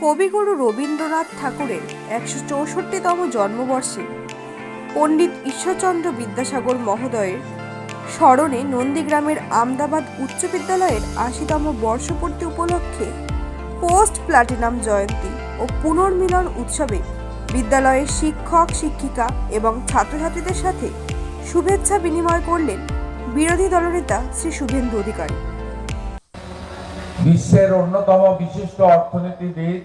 কবিগুরু রবীন্দ্রনাথ ঠাকুরের একশো চৌষট্টিতম জন্মবর্ষে পণ্ডিত ঈশ্বরচন্দ্র বিদ্যাসাগর মহোদয়ের স্মরণে নন্দীগ্রামের আমদাবাদ উচ্চ বিদ্যালয়ের আশিতম বর্ষপূর্তি উপলক্ষে পোস্ট প্লাটিনাম জয়ন্তী ও পুনর্মিলন উৎসবে বিদ্যালয়ের শিক্ষক, শিক্ষিকা এবং ছাত্রছাত্রীদের সাথে শুভেচ্ছা বিনিময় করলেন বিরোধী দলনেতা শ্রী শুভেন্দু অধিকারী। বিশ্বের অন্যতম বিশিষ্ট অর্থনীতিবিদ,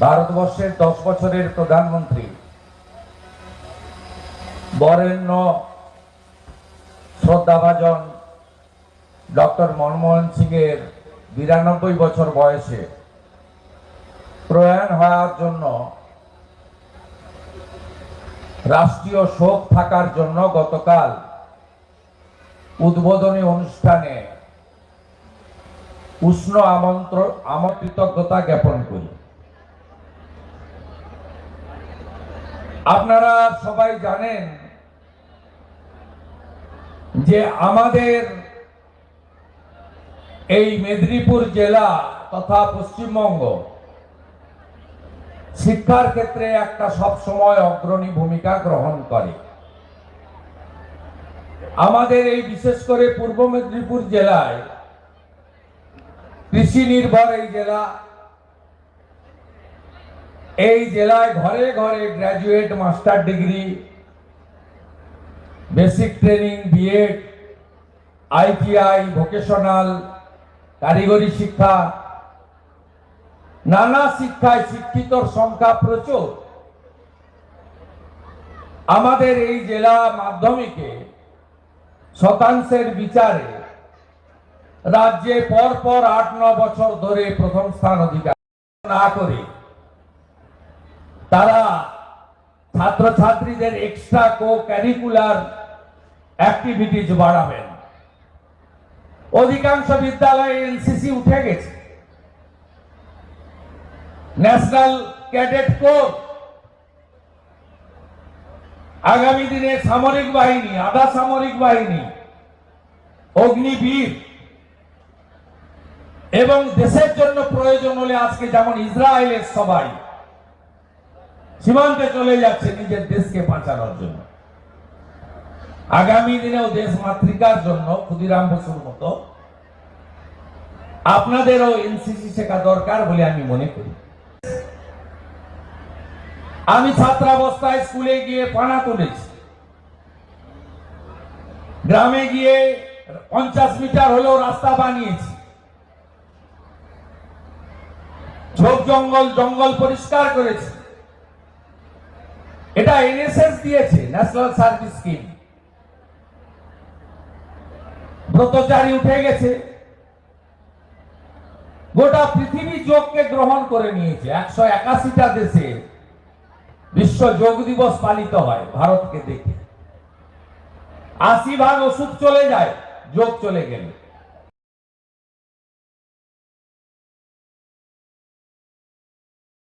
ভারতবর্ষের দশ বছরের প্রধানমন্ত্রী, বরেণ্য শ্রদ্ধাভাজন ডক্টর মনমোহন সিং এর বিরানব্বই বছর বয়সে প্রয়াণ হওয়ার জন্য রাষ্ট্রীয় শোক থাকার জন্য গতকাল উদ্বোধনী অনুষ্ঠানে উষ্ণ আমন্ত্রণ আমার কৃতজ্ঞতা জ্ঞাপন করি। আপনারা সবাই জানেন যে আমাদের এই মেদিনীপুর জেলা তথা পশ্চিমবঙ্গ শিক্ষার ক্ষেত্রে একটা সবসময় অগ্রণী ভূমিকা গ্রহণ করে। আমাদের এই বিশেষ করে পূর্ব মেদিনীপুর জেলায় কৃষি নির্ভর এই জেলা। এই জেলায় ঘরে ঘরে graduate master degree basic training BEd ITI vocational কারিগরি শিক্ষা। নানা শিক্ষায় শিক্ষিতর সংখ্যা প্রচুর। আমাদের এই জেলা মাধ্যমিকে শতাংশের বিচারে রাজ্যে পর পর আট, ন বছর ধরে প্রথম স্থান অধিকার না করে তারা ছাত্রছাত্রীদের এক্সট্রা কো ক্যারিকুলার অ্যাক্টিভিটিজ বাড়াবেন। অধিকাংশ বিদ্যালয়ে এনসিসি উঠে গেছে। ন্যাশনাল ক্যাডেট কোর আগামী দিনে সামরিক বাহিনী, আধা সামরিক বাহিনী, অগ্নিবীর এবং দেশের জন্য প্রয়োজন হলে আজকে যেমন ইসরায়েলের সবাই সীমান্তে চলে যাচ্ছে নিজের দেশকে বাঁচানোর জন্য। আগামী দিনেও দেশ মাতৃকার জন্য ক্ষুদিরাম বসুর মতো আপনাদেরও এনসিসি শেখা দরকার বলে আমি মনে করি। আমি ছাত্রাবস্থায় স্কুলে গিয়ে পানা তুলেছি। গ্রামে গিয়ে পঞ্চাশ মিটার হলেও রাস্তা বানিয়েছি। ঝোপ জঙ্গল জঙ্গল পরিষ্কার করেছে। এটা এনএসএস দিয়েছে ন্যাশনাল সার্ভিস স্কিম ব্রতচারী উঠে গেছে। গোটা পৃথিবী যোগকে গ্রহণ করে নিয়েছে। একশো একাশিটা দেশে বিশ্ব যোগ দিবস পালিত হয়, ভারতকে দেখে। আশি ভাগ ওষুধ চলে যায়, যোগ চলে গেলে।